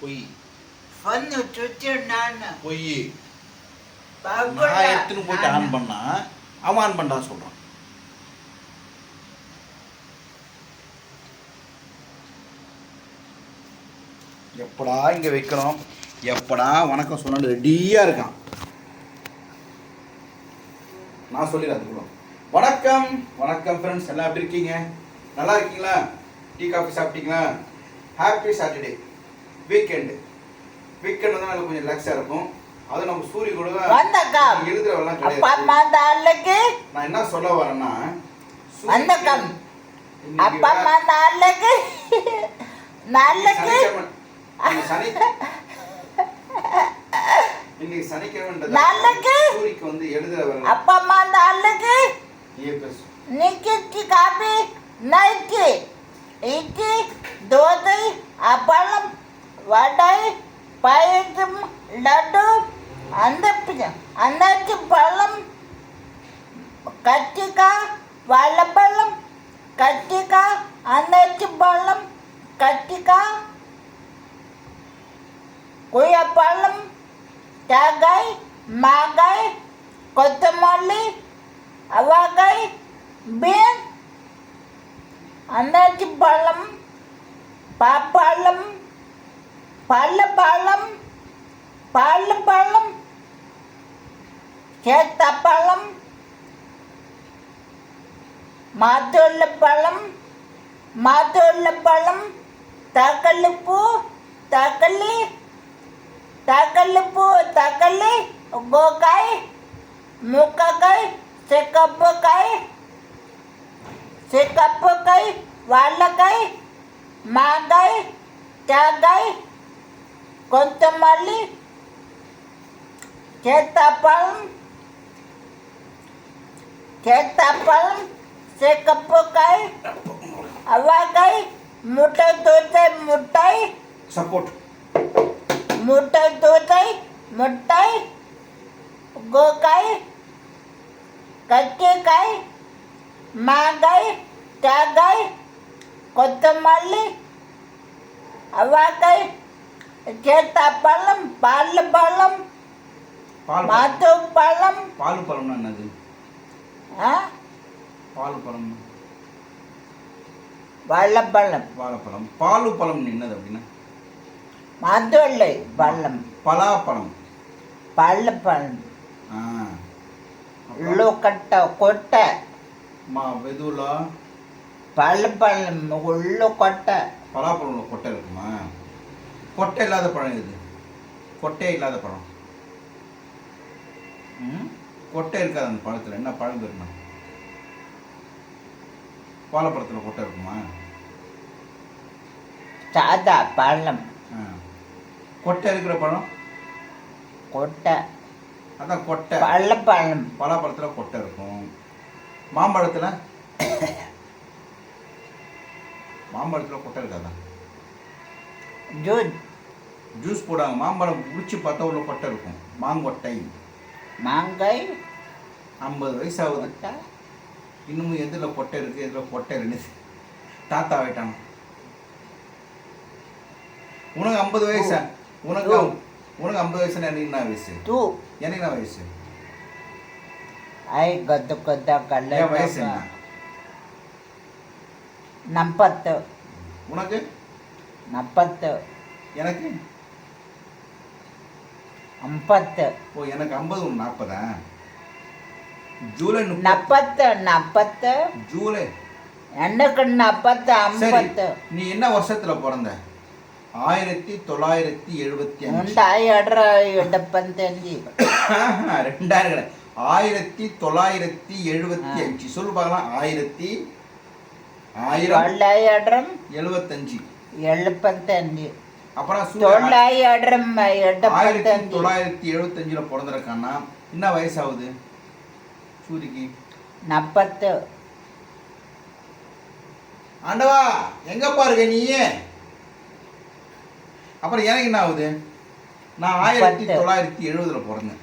பொய் பொய் நான் எடுத்துன்னு போயிட்டு ஆன் பண்ணா அவன் ஆன் பண்ணா சொல்றான் எப்படா இங்க வைக்கணும் எப்படா வணக்கம் சொன்னு ரெடியா இருக்கான் நான் சொல்லிடுறேன் அதுக்குள்ள வணக்கம் வணக்கம் ஃப்ரெண்ட்ஸ் எல்லாம் எப்படி இருக்கீங்க நல்லா இருக்கீங்களா டீ காஃபி சாப்பிட்டீங்களா ஹாப்பி சாட்டர்டே வீக்கெண்டு வீக்கெண்டு தான் நல்லா கொஞ்சம் ரிலாக்ஸாக இருக்கும். அது நம்ம சூரிய கூட வந்தக்கா. எழுதுறவெல்லாம் கிடையாது. நான் என்ன சொல்ல வரேன்னா வந்தக்கம். அப்பா அம்மா நாளைக்கு நாளைக்கு சனி இன்னைக்கு சனிக்கிழமை நாளைக்கு சூரியக்கு வந்து எழுதுறவங்க அப்பா அம்மா நாளைக்கு நீ பேசு நிக்கிக்கு காபி நைட்டு இட்லி தோசை அப்பளம் வடை பாயசம் லட்டு அந்த அன்னாச்சி பழம் கத்திரிக்காய் வாழைப்பழம் கத்திரிக்காய் அன்னாச்சி பழம் கத்திரிக்காய் கொய்யாப்பழம் தேங்காய் மாங்காய் கொத்தமல்லி அவகாய் பீன் அன்னாச்சி பழம் பாப்பாளம் பழபாளம் பழபாளம் சேத்தப்பழம் மாத்தோளப்பழம் மாத்தோளப்பழம் தக்கல்லுப்பூ தக்கல்லி தக்கல்லுப்பூ தக்கல்லி கோக்காய் முக்கக்காய் சிக்கப்பக்காய் சிக்கப்பக்காய் வாழைக்காய் మాగాయ కాగాయ కొంతమల్లి చేతాపలం చేతాపలం చేకప్పుకాయ అవ్వకాయ ముట్ట దూతాయి ముట్టాయి సపోర్ట్ ముట్ట దూతాయి ముట్టాయి గోకాయ కట్టేకాయ మాగాయ కాగాయ கொத்தமல்லி அவ்வாக்காய் கேத்தா பழம் பால் பழம் மாத்து பழம் பால் பழம் என்னது? பால் பழம் வாழைப்பழம். வாழைப்பழம். பாலு பழம் என்னது அப்படின்னா? மாத்து இல்லை பழம். பலாப்பழம். பழப்பழம் கொட்டை. மா வெதுலா பழப்பழம் உள்ள கொட்டை. பலாப்பழம் கொட்டை இருக்குமா? கொட்டை இல்லாத பழம் இது கொட்டை இல்லாத பழம். கொட்டை இருக்காது அந்த பழத்தில். என்ன பழம் இருக்குமா வாழைப்பழத்தில் கொட்டை இருக்குமா? சாதா பழம். கொட்டை இருக்கிற பழம்? கொட்டை. அதான் கொட்டை. பழப்பழம் பலாப்பழத்தில் கொட்டை இருக்கும். மாம்பழத்தில்? மாம்பழத்தில் கொட்டை இருக்காதா? ஜூஸ். ஜூஸ் போடுவாங்க மாம்பழம் பிடிச்சி பார்த்தா உள்ள கொட்டை இருக்கும். மாங்கொட்டை. மாங்காய் ஐம்பது வயசு ஆகுது இன்னமும் எதில் கொட்டை இருக்கு எதில் கொட்டை ரெண்டு தாத்தா ஆகிட்டானோ உனக்கு ஐம்பது வயசா? உனக்கு உனக்கு ஐம்பது வயசுனா எனக்கு என்ன வயசு? டூ. எனக்கு என்ன வயசு? ஐ கத்த கத்தா கல்ல வயசு என்ன? நப்பத்து உனக்கு? நப்பத்து எனக்கு? ஐம்பத்து ஓ எனக்கு ஐம்பது ஒன்று நாற்பதா? ஜூலை நப்பத்து நப்பத்து ஜூலை. எனக்கு நப்பத்து ஐம்பத்து நீ என்ன வருஷத்துல பிறந்த? ஆயிரத்தி தொள்ளாயிரத்தி எழுபத்தி அஞ்சு. ரெண்டாயிரம் ஆயிரத்தி தொள்ளாயிரத்தி எழுபத்தி அஞ்சு. சொல்லு பார்க்கலாம். ஆயிரத்தி ஆயிரம். தொள்ளாயிரம். எழுபத்தஞ்சு எழுபத்தஞ்சு. அப்புறம் தொள்ளாயிரம் ஆயிரத்தி தொள்ளாயிரத்தி எழுபத்தஞ்சுல பிறந்திருக்கான்னா என்ன வயசாகுது? சூரிக்கு. நாற்பத்து ஆண்டவா எங்க பாருங்க நீ அப்புறம் எனக்கு என்ன ஆகுது? நான் ஆயிரத்தி தொள்ளாயிரத்தி எழுபதுல பிறந்தேன்.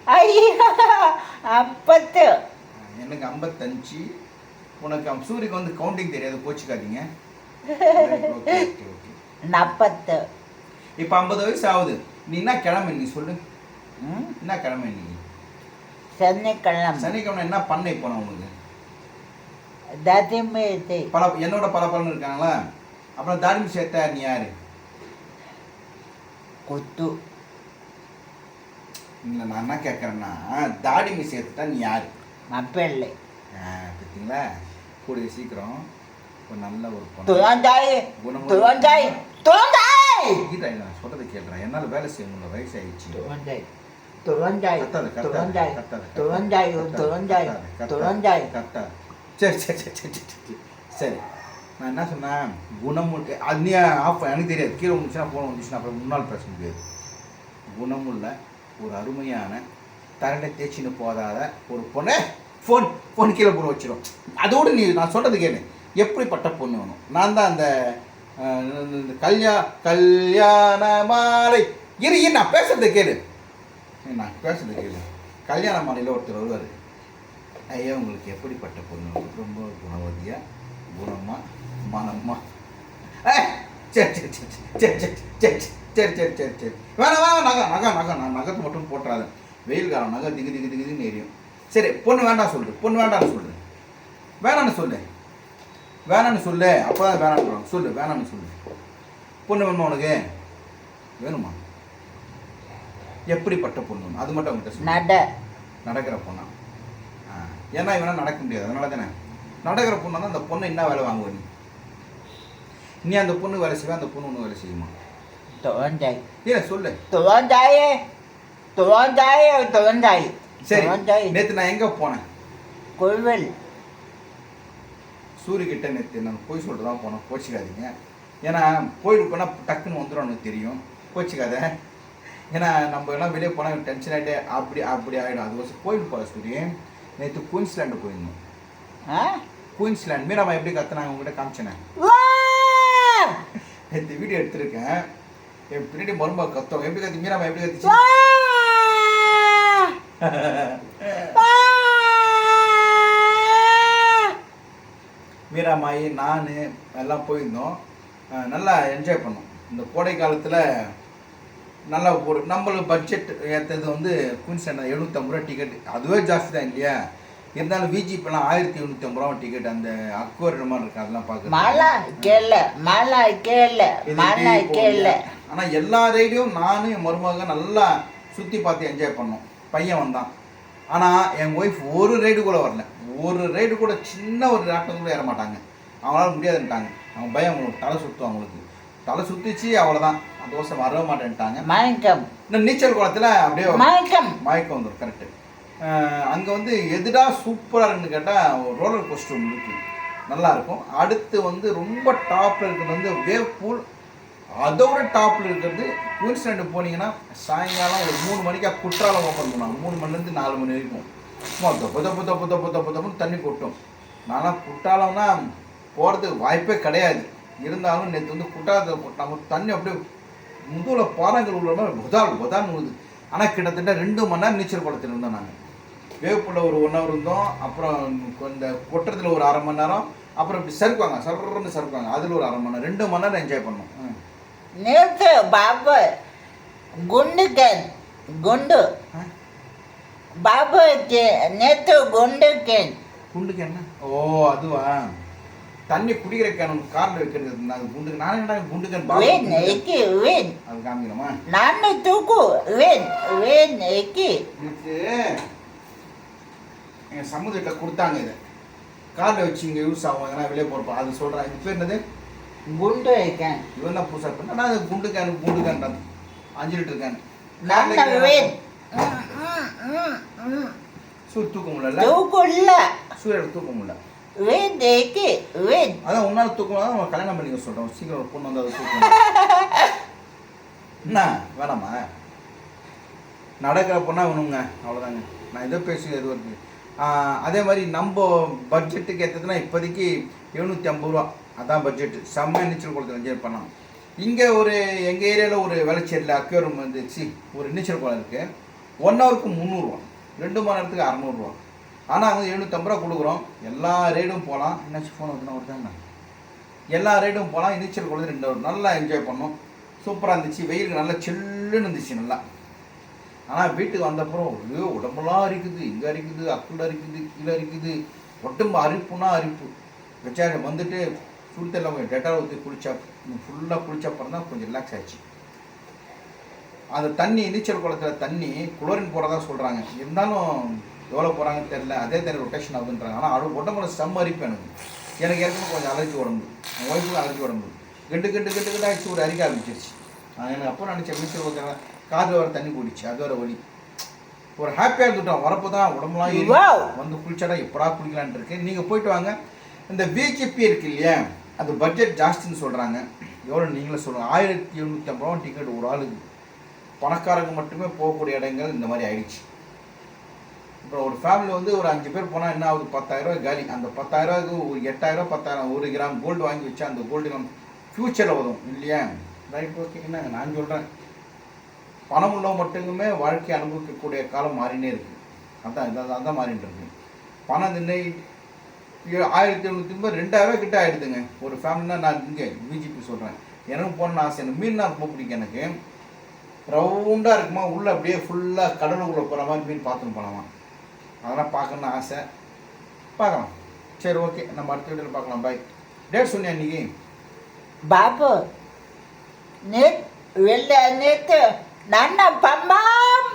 அப்பத்து எனக்கு ஐம்பத்தஞ்சு. உனக்கு சூரிக்கு வந்து கவுண்டிங் தெரியாது கோச்சிக்காதீங்க. நாற்பத்து இப்போ ஐம்பது வயசு ஆகுது. நீ என்ன கிழமை நீ சொல்லு. ம்? என்ன கிழமை நீ? சனிக்கிழமை. சனிக்கிழமை என்ன பண்ண இப்போ நான் உனக்கு? ததிமேதி பல என்னோட பல பலன் இருக்காங்களா? அப்புறம் தாடிமி சேர்த்தா நீ யாரு? குத்து. இல்லை நான் என்ன கேட்குறேன்னா தாடிமி சேர்த்துட்டா நீ யாரு? மப்பிள்ளை பார்த்தீங்களா கூடிய சீக்கிரம் ஒரு நல்ல ஒரு கீதா நான் சொல்றதை கேட்குறேன். என்னால் வேலை செய்ய முடியல வயசு ஆயிடுச்சு துவந்தாய் கத்தாத, துவந்தாய் கத்தாத, துவந்தாய் கத்தாத. சரி சரி சரி சரி சரி, நான் என்ன சொன்னேன்? குணமுள்ள அது நீ ஆஃப் எனக்கு தெரியாது. கீழே வந்துச்சுன்னா ஃபோன் வந்துச்சுன்னா அப்புறம் முன்னால் பேச முடியாது. குணமுள்ள ஒரு அருமையான தரண்டை தேய்ச்சின்னு போதாத ஒரு பொண்ணை. ஃபோன் ஃபோன் கீழே போட வச்சிடும் அதோடு நீ நான் சொல்கிறது கேளு எப்படிப்பட்ட பொண்ணு வேணும் நான் தான் அந்த கல்யா கல்யாண மாலை இரு இரு நான் பேசுறதை கேளு நான் பேசுறதை கேளு கல்யாண மாலையில் ஒருத்தர் வருவார் ஐயா உங்களுக்கு எப்படிப்பட்ட பொண்ணு வேணும்? ரொம்ப குணவதியாக குணமாக மனமாக ஏய், சரி சரி சரி சரி சரி சரி சரி சரி சரி சரி வேணாம் வேணாம் நகை நகை நகை நான் நகத்தை மட்டும் போட்டுறாத வெயில் காலம் நகை திகு திகு திகு எரியும் சரி பொண்ணு வேண்டாம் சொல்லு பொண்ணு வேண்டாம்னு சொல்லு. வேணான்னு சொல்லு. வேணான்னு சொல்லு அப்போ தான் வேணான்னு சொல்லு வேணான்னு சொல்லு. பொண்ணு வேணுமா உனக்கு? வேணுமா? எப்படிப்பட்ட பொண்ணு? அது மட்டும் அவங்ககிட்ட நட. நடக்கிற பொண்ணா? ஏன்னா இவனா நடக்க முடியாது. அதனால தானே. நடக்கிற பொண்ணா தான் அந்த பொண்ணை என்ன வேலை வாங்குவ நீ? நீ அந்த பொண்ணு வேலை செய்வா அந்த பொண்ணு ஒன்று வேலை செய்யுமா? துவந்தாய். இல்லை சொல்லு. துவந்தாய். துவந்தாய் துவந்தாய். சரி நேற்று நான் எங்கே போனேன்? கோவில் சூரியகிட்ட நேற்று நான் போய் சொல்லிட்டு தான் போனேன் கோச்சிக்காதீங்க. ஏன்னா கோயிலுக்கு போனால் டக்குன்னு வந்துடும் எனக்கு தெரியும். கோச்சிக்காத. ஏன்னா நம்ம எல்லாம் வெளியே போனால் டென்ஷன் ஆகிட்டே அப்படி அப்படி ஆகிடும் அது கோயிலுக்கு போகிற சூரியன் நேற்று குயின்ஸ்லாண்டு போயிருந்தோம். குயின்ஸ்லாண்ட் மீராமா எப்படி கத்துனாங்க உங்ககிட்ட காமிச்சேனே? வா! நேற்று வீடியோ எடுத்திருக்கேன். என் பின்னாடி மருமக கத்தோம் எப்படி கத்தி மீராமா எப்படி கத்துச்சு? மீராமாயி நான் எல்லாம் போயிருந்தோம். நல்லா என்ஜாய் பண்ணோம். இந்த கோடை காலத்தில் நல்லா ஒரு நம்மளுக்கு பட்ஜெட் ஏற்றது வந்து குயின்ஸ்லாண்ட் எழுநூற்றம்பது ரூபா டிக்கெட் அதுவே ஜாஸ்தி தான் இல்லையா? இருந்தாலும் விஜிபெல்லாம் ஆயிரத்தி எழுநூற்றம்பது ரூபா டிக்கெட் அந்த அக்வர் மாதிரி இருக்கு அதெல்லாம் பார்க்க மாலா கேள மாலா கேள மாலா கேள. ஆனா எல்லா ரைடையும் நானும் என் மருமக நல்லா சுத்தி பார்த்து என்ஜாய் பண்ணோம். பையன் வந்தான். ஆனா என் ஒய்ஃப் ஒரு ரைடு கூட வரல. ஒரு ரைடு கூட சின்ன ஒரு ராட்டம் கூட ஏற மாட்டாங்க. அவங்களால முடியாதுன்ட்டாங்க. அவங்க பயம் அவங்களுக்கு. தலை சுத்தும் அவங்களுக்கு. தலை சுத்திச்சு அவ்வளவுதான். அந்த வருஷம் வரவே மாட்டேன்ட்டாங்க. மயக்கம். இன்னும் நீச்சல் குளத்துல அப்படியே மயக்கம். மயக்கம் வந்துடும் கரெக்டு அங்கே வந்து எதுடா சூப்பராக இருக்குன்னு கேட்டால் ரோலர் கோஸ்டர் ஒன்று இருக்கு. நல்லா இருக்கும். அடுத்து வந்து ரொம்ப டாப்பில் இருக்கிறது வந்து வேவ் பூல் அதோட டாப்பில் இருக்கிறது குயின்ஸ்லாண்டு போனீங்கன்னா சாயங்காலம் ஒரு மூணு மணிக்கா குற்றாலம் ஓப்பன் பண்ணுவாங்க. மூணு மணிலேருந்து நாலு மணி வரைக்கும். சும்மா தொப்பு தொப்பு தொப்பு தொப்பு தொப்பு தொப்புன்னு தண்ணி கொட்டும். ஆனால் குற்றாலம்னா போகிறதுக்கு வாய்ப்பே கிடையாது. இருந்தாலும் நேற்று வந்து குற்றாலத்தில் போட்டாங்க தண்ணி அப்படியே முதுகில் பாறைகள் உள்ள மாதிரி புதால் புதான் உழுது. ஆனால் கிட்டத்தட்ட ரெண்டு மணி நேரம் நீச்சல் குளத்தில் இருந்தோம் நாங்கள் வேப்புல ஒரு ஒன் ஹவர் இருந்தோம். அப்புறம் இந்த கொட்டத்தில் ஒரு அரை மணி நேரம். அப்புறம் இப்படி சறுக்குவாங்க சர்றன்னு சறுக்குவாங்க. அதில் ஒரு அரை மணி நேரம் ரெண்டு மணி நேரம் என்ஜாய் பண்ணோம். ம். நேத்து பாபு குண்டு கேன் குண்டு? பாபு நேத்து குண்டு கேன். குண்டுக்கு என்ன ஓ அதுவா? தண்ணி குடிக்கிற கேன் காரில் வைக்கிறது நான் குண்டுக்கு நான் என்ன குண்டுக்கன் வேன் எக்கி வேன் அது காமிக்கணுமா? நானு தூக்கு வேன் வேன் எக்கி. எனக்கு எங்கள் சமுதிரிட்ட கொடுத்தாங்க இதை. காரில் வச்சு இங்கே யூஸ் ஆகும் ஏன்னா வெளியே போகிறப்ப அது சொல்கிறேன் இது பேர் என்னது? குண்டு கேன். இவன் தான் புதுசாக பண்ண நான் அது குண்டு கேன் குண்டு கேன் தான் அஞ்சு லிட்டர் கேன். நானு வேன் சூ தூக்க முடியல. தூக்கு இல்ல சூரியனை தூக்க முடியல. வேன் எக்கி வேன் அதான் உன்னால தூக்க முடியாது அவன் கல்யாணம் பண்ணிக்க சொல்கிறோம் சீக்கிரம் ஒரு பொண்ணு வந்து அதை என்ன? வேணாமா? நடக்கிற பொண்ணா வேணுங்க அவ்வளோதாங்க நான் இதை பேசி எது வருது அதே மாதிரி நம்ம பட்ஜெட்டுக்கு ஏற்றதுனா இப்போதைக்கு எழுநூற்றி ஐம்பது ரூபா. அதான் பட்ஜெட்டு செம்ம நீச்சல் குளத்தில் என்ஜாய் பண்ணோம். இங்கே ஒரு எங்கள் ஏரியாவில் ஒரு வெளச்சேரியில் அக்வேரியம் வந்துச்சு. ஒரு நீச்சல் குளம் இருக்குது ஒன் ஹவருக்கு முந்நூறுரூவா ரெண்டு மணி நேரத்துக்கு அறநூறுவா. ஆனால் வந்து எழுநூற்றம்பது ரூபா கொடுக்குறோம். எல்லா ரேடும் போகலாம். என்னாச்சு ஃபோன் ஒரு தாங்க எல்லா ரைடும் போகலாம். நீச்சல் குளம் ரெண்டு hour. நல்லா என்ஜாய் பண்ணோம். சூப்பராக இருந்துச்சு. வெயிலுக்கு நல்லா சில்லுன்னு இருந்துச்சு நல்லா. ஆனால் வீட்டுக்கு வந்தப்புறம் ஐயோ உடம்பெல்லாம் அரிக்குது. இங்கே அரிக்குது அக்குள்ள அரிக்குது கீழே அரிக்குது. உடம்பு அரிப்புனா அரிப்பு. வச்சாரு வந்துட்டு சுடுத்தெல்லாம் கொஞ்சம் டெட்டால் ஊற்றி குளிச்சா ஃபுல்லாக குளிச்ச அப்புறம் தான் கொஞ்சம் ரிலாக்ஸ் ஆச்சு அந்த தண்ணி நீச்சல் குளத்தில் தண்ணி குளோரின் போகிறதா சொல்கிறாங்க இருந்தாலும் எவ்வளோ போகிறாங்கன்னு தெரியல. அதே தண்ணி ரொட்டேஷன் ஆகுதுன்றாங்க. ஆனால் அது உடம்புல செம்ம அரிப்பு எனக்கு. எனக்கு ஏற்கனவே கொஞ்சம் அலர்ஜி உடம்பு. ஒய்ஃபுக்கு அலர்ஜி உடம்பு. கெட்டு கெட்டு கெட்டு கெட்டு ஆகிடுச்சு ஒரு அரிக்க ஆரம்பிச்சிருச்சு. நான் எனக்கு அப்போ நினச்சேன் நீச்சல் குளத்தில் காது வர தண்ணி போயிடுச்சு. அது வர வலி ஒரு ஹாப்பியாக இருந்துட்டோம். வரப்போ தான் உடம்புலாம். வந்து குளிச்சாடா எப்படா குளிக்கலான்ட்டு இருக்கு. நீங்கள் போயிட்டு வாங்க. இந்த விஜிபி இருக்கு இல்லையா? அது பட்ஜெட் ஜாஸ்தின்னு சொல்கிறாங்க எவ்வளோ நீங்களே சொல்லுங்கள் ஆயிரத்தி எழுநூற்றி ஐம்பது ரூபா டிக்கெட் ஒரு ஆளுக்கு. பணக்காரங்க மட்டுமே போகக்கூடிய இடங்கள் இந்த மாதிரி ஆயிடுச்சு. இப்போ ஒரு ஃபேமிலி வந்து ஒரு அஞ்சு பேர் போனால் என்ன ஆகுது? பத்தாயிரரூவா காலி. அந்த பத்தாயிரரூவாக்கு ஒரு எட்டாயிரரூவா பத்தாயிரம் ஒரு கிராம் கோல்டு வாங்கி வச்சா அந்த கோல்டு நம்ம ஃப்யூச்சரில் வரும். இல்லையா? ரைட் ஓகே நான் சொல்கிறேன் பணம் உள்ளவங்க மட்டுமே வாழ்க்கை அனுபவிக்கக்கூடிய காலம் மாறினே இருக்குது அதான் இதான் அதான் மாறிட்டு இருக்கு. பணம் நின்று ஆயிரத்தி எழுநூற்றி ரெண்டாயிரம் கிட்ட ஆகிடுதுங்க ஒரு ஃபேமிலினா நான் இங்கே பிஜிபி சொல்கிறேன் எனக்கு போகணும்னு ஆசை எனக்கு நான் ரொம்ப பிடிக்கும் எனக்கு. ரவுண்டாக இருக்குமா? உள்ளே அப்படியே ஃபுல்லாக கடலுக்குள்ளே போகிற மாதிரி மீன் பார்த்துன்னு போகலாமா அதெல்லாம் பார்க்கணும்னு ஆசை. பார்க்கலாம். சரி ஓகே நம்ம அடுத்த வீட்டில் பார்க்கலாம். பாய் டேட் சொன்னியா இன்னைக்கு? பாப்பு நேத் வெளில நேற்று நான் பம்பாம்!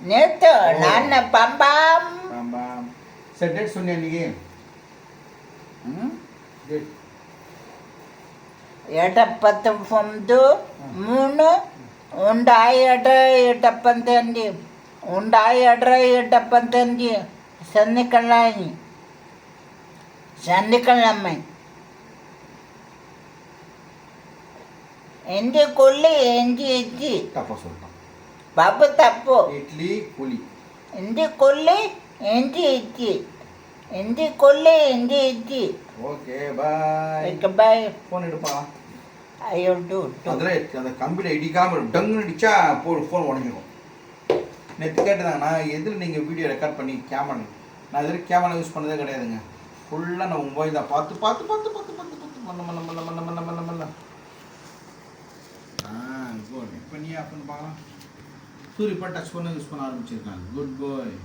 నేత నాన్న పంబాం ஆமாம் சரி டேட் சொன்னியா இன்னைக்கு டேட் ఎటప్పత్తు పొందు మూడు ఉండాయట ఎటప్పంతండి ఉండాయడ్ర ఎటప్పంతండి సన్నికళ్ళాయి సన్నికళ్ళమ్మాయి ఎండి కొల్లి ఎండి ఇచ్చి தப்பாக சொல்லிட்டான் బాబు తప్పు இட்லி புளி ఎండి కొల్లి ఎండి ఇచ్చి ఎండి కొల్లి ఎండి ఇచ్చి ஓகே பாய் ఇక బాయ్ ஃபோன் எடுப்பான் అయ్యో డూ அதில் அந்த கம்பியில் இடிக்காமல் டங்குன்னு அடிச்சா போ ஃபோன் உடஞ்சிடும் நேற்று கேட்டதாங்க நான் எதில் நீங்கள் வீடியோ ரெக்கார்ட் பண்ணி கேமரா நான் எதில் கேமரா யூஸ் பண்ணதே கிடையாதுங்க ஃபுல்லாக நான் மொபைல் தான் பார்த்து பார்த்து பார்த்து பார்த்து பார்த்து பார்த்து மல்ல மல்ல மல்ல மல்ல மல்ல மல்ல மல்ல ஆ குட் இப்போ நீ ஆஃப் பண்ணி பார்க்கலாம் சூரிய இப்போ டச் பண்ண யூஸ் பண்ண ஆரம்பிச்சிருக்காங்க குட் பாய்